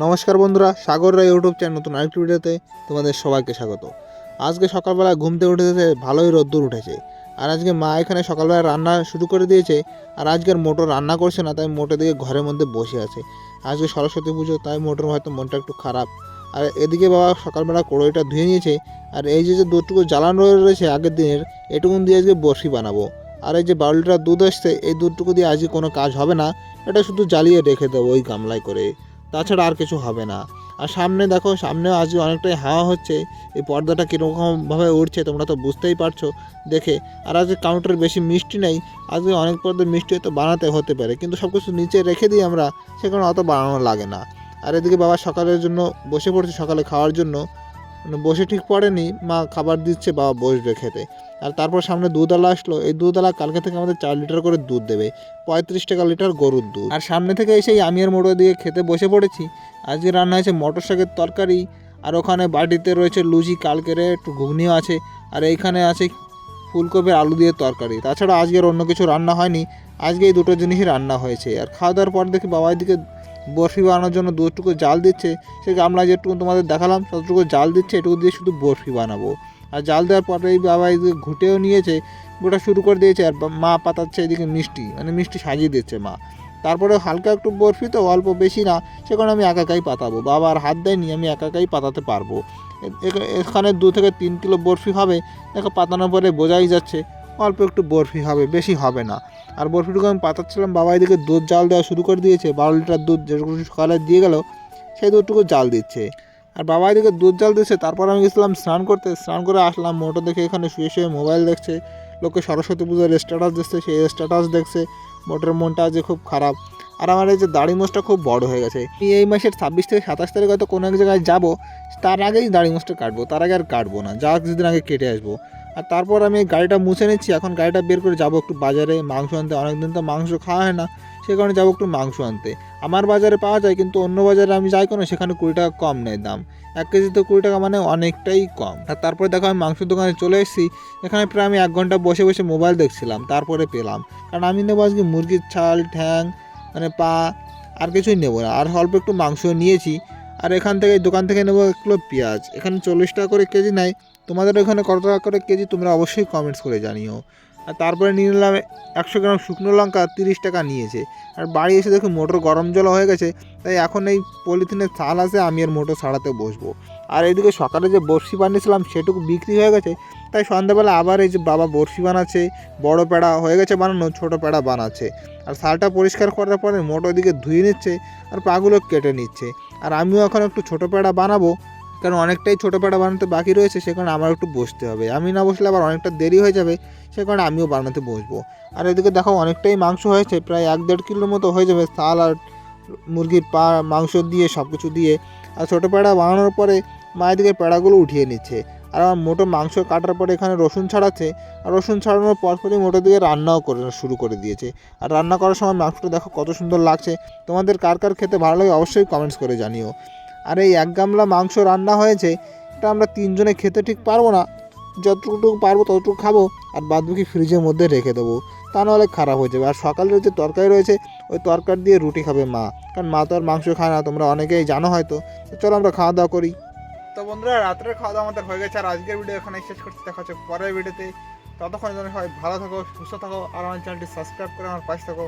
নমস্কার বন্ধুরা, সাগর রায় YouTube channel, নতুন আরেকটি ভিডিওতে তোমাদের সবাইকে স্বাগত। আজকে সকালবেলা ঘুম থেকে উঠেছে ভালোই রোদ্দুর উঠেছে। আর আজকে মা এখানে সকালবেলা রান্না শুরু করে দিয়েছে, আর আজকের মোটর রান্না করছে না, তাই মোটর দিকে ঘরের মধ্যে বসে আছে। আজকে সরস্বতী পুজো, তাই মোটর হয়তো মনটা একটু খারাপ। আর এদিকে বাবা সকালবেলা কড়ইটা ধুয়ে নিয়েছে, আর এই যে যে দুধটুকু জ্বালানো রয়েছে আগের দিনের, এটুকুন দিয়ে আজকে বরফি বানাবো। আর এই যে বারো লিটার দুধ আসছে, এই দুধটুকু দিয়ে আজকে কোনো কাজ হবে না, এটা শুধু জ্বালিয়ে রেখে দেবো ওই গামলায় করে। তাছাড়া আর কিছু হবে না। আর সামনে দেখো সামনেও আজকে অনেকটাই হাওয়া হচ্ছে, এই পর্দাটা কীরকমভাবে উঠছে তোমরা তো বুঝতেই পারছ দেখে। আর আজকে কাউন্টারে বেশি মিষ্টি নেই, আজকে অনেক পর্দার মিষ্টি হয়তো বানাতে হতে পারে, কিন্তু সব কিছু নিচে রেখে দিই আমরা, সেখানে অত বানানো লাগে না। আর এদিকে বাবা সকালের জন্য বসে পড়ছে সকালে খাওয়ার জন্য মানে বসে ঠিক পড়েনি, মা খাবার দিচ্ছে, বাবা বসবে খেতে। আর তারপর সামনে দুধওয়ালা আসলো। এই দুধওয়ালা কালকে থেকে আমাদের চার লিটার করে দুধ দেবে। পঁয়ত্রিশ টাকা লিটার গরুর দুধ। আর সামনে থেকে এসেই আমি আর মোড়ো দিয়ে খেতে বসে পড়েছি। আজকে রান্না হয়েছে মটর শাকের তরকারি। আর ওখানে বাটিতে রয়েছে লুচি, কালকের একটু ঘুগনিও আছে। আর এইখানে আছে ফুলকপির আলু দিয়ে তরকারি। তাছাড়া আজকে আর অন্য কিছু রান্না হয়নি। আজকে এই দুটো জিনিসই রান্না হয়েছে। আর খাওয়া দাওয়ার পর দেখি বাবা এদিকে বরফি বানানোর জন্য দুটুকু জাল দিচ্ছে। সে গামলা যেটুকু তোমাদের দেখালাম, ততটুকু জাল দিচ্ছে, এটুকু দিয়ে শুধু বরফি বানাবো। আর জাল দেওয়ার পরে এই বাবা এদিকে ঘুটেও নিয়েছে, গোটা শুরু করে দিয়েছে আর মা পাতাচ্ছে এদিকে মিষ্টি মানে মিষ্টি সাজিয়ে দিচ্ছে মা। তারপরে হালকা একটু বরফি তো, অল্প বেশি না, সেখানে আমি একাকাই পাতাবো। বাবা আর হাত দেয়নি, আমি একাকাই পাতাতে পারব। এখানে দু থেকে তিন কিলো বরফি হবে, দেখো পাতানোর পরে বোঝাই যাচ্ছে, অল্প একটু বরফি হবে, বেশি হবে না। আর বরফিটুকু আমি পাতাচ্ছিলাম, বাবা এদিকে দুধ জাল দেওয়া শুরু করে দিয়েছে, বারো লিটার দুধ যেটুকু সকালে দিয়ে গেল, সেই দুধটুকু জাল দিচ্ছে। আর বাবা এদিকে দুধ জাল দিচ্ছে তারপর আমি গেছিলাম স্নান করতে। স্নান করে আসলাম মোটর দেখে এখানে শুয়ে শুয়ে মোবাইল দেখছে। লোকে সরস্বতী পুজোর স্ট্যাটাস দিচ্ছে, সেই স্ট্যাটাস দেখছে। মোটরের মনটা আজ খুব খারাপ। আর আমার এই যে দাড়ি মোষটা খুব বড় হয়ে গেছে। এই মাসের ছাব্বিশ থেকে সাতাশ তারিখ হয়তো কোনো এক জায়গায় যাব, তার আগেই দাড়ি মোষটা কাটবো, তার আগে আর কাটবো না, যা কিছুদিন আগে কেটে আসব। আর তারপর আমি গাড়িটা মুছে নিচ্ছি, এখন গাড়িটা বের করে যাব একটু বাজারে, মাংস আনতে। অনেকদিন তো মাংস খাওয়া হয় না। সে কারণে যাব একটু মাংস আনতে। আমার বাজারে পাওয়া যায়, কিন্তু অন্য বাজারে আমি যাই কোনো, সেখানে কুড়ি টাকা কম নেয় দাম। এক কেজিতে কুড়ি টাকা মানে অনেকটাই কম। আর তারপরে দেখো আমি মাংসের দোকানে চলে এসেছি, এখানে প্রায় আমি এক ঘণ্টা বসে বসে মোবাইল দেখছিলাম, তারপরে পেলাম। কারণ আমি নেব আজকে মুরগির ছাল, ঠ্যাং মানে পা, আর কিছুই নেব না। আর অল্প একটু মাংস নিয়েছি, আর এখান থেকে, দোকান থেকে নেব এক কিলো পেঁয়াজ। এখানে চল্লিশ টাকা করে কেজি নেয়। তোমাদের ওখানে কত টাকা করে কেজি, তোমরা অবশ্যই কমেন্টস করে জানিও। আর তারপরে নিয়ে নিলাম একশো গ্রাম শুকনো লঙ্কা তিরিশ টাকা নিয়েছে। আর বাড়ি এসে দেখি মোটর গরম জল হয়ে গেছে, তাই এখন এই পলিথিনের থাল আছে, আমি আর মোটর সারাতে বসবো। আর এইদিকে সকালে যে বড়শি বানিয়েছিলাম, সেটুকু বিক্রি হয়ে গেছে, তাই সন্ধ্যাবেলা আবার এই যে বাবা বড়শি বানাচ্ছে, বড় পেড়া হয়ে গেছে বানানো, ছোট পেড়া বানাচ্ছে। আর থালটা পরিষ্কার করার পরে মোটর দিকে ধুয়ে নিচ্ছে, আর পাগুলো কেটে নিচ্ছে। আর আমিও এখন একটু ছোট পেড়া বানাবো কারণ অনেকটাই ছোটো পেড়া বানাতে বাকি রয়েছে, সে কারণে আমার একটু বসতে হবে। আমি না বসলে আবার অনেকটা দেরি হয়ে যাবে, সে কারণে আমিও বানাতে বসবো। আর এদিকে দেখো অনেকটাই মাংস হয়েছে, প্রায় এক দেড় কিলোর মতো হয়ে যাবে চাল আর মুরগির পা, মাংস দিয়ে সব কিছু দিয়ে। আর ছোটো পেড়া বানানোর পরে মা এদিকে পেড়াগুলো উঠিয়ে নিচ্ছে। আর আমার মোটো মাংস কাটার পরে এখানে রসুন ছাড়াচ্ছে। আর রসুন ছাড়ানোর পরপরই মোটো দিকে রান্নাও করে, শুরু করে দিয়েছে। আর রান্না করার সময় মাংসটা দেখো কত সুন্দর লাগছে। তোমাদের কার কার খেতে ভালো লাগে অবশ্যই কমেন্টস করে জানিও। আর এই এক গামলা মাংস রান্না হয়েছে, এটা আমরা তিনজনে খেতে ঠিক পারব না। যতটুকু পারব ততটুকু খাব আর বাদবাকি ফ্রিজের মধ্যে রেখে দেবো। তা নাহলে খারাপ হয়ে যাবে। আর সকালের যে তরকারি রয়েছে, ওই তরকারি দিয়ে রুটি খাবে মা। কারণ মা তো আর মাংস খায় না, তোমরা অনেকেই জানো হয়তো। চলো আমরা খাওয়া দাওয়া করি। তো বন্ধুরা, রাত্রের খাওয়া দাওয়া আমাদের হয়ে গেছে। আর আজকের ভিডিও এখানে শেষ করতে দেখা হচ্ছে পরের ভিডিওতে ততক্ষণ যেন সবাই ভালো থাকো, সুস্থ থাকো, আর আমার চ্যানেলটি সাবস্ক্রাইব করে আমার পাশে থাকো।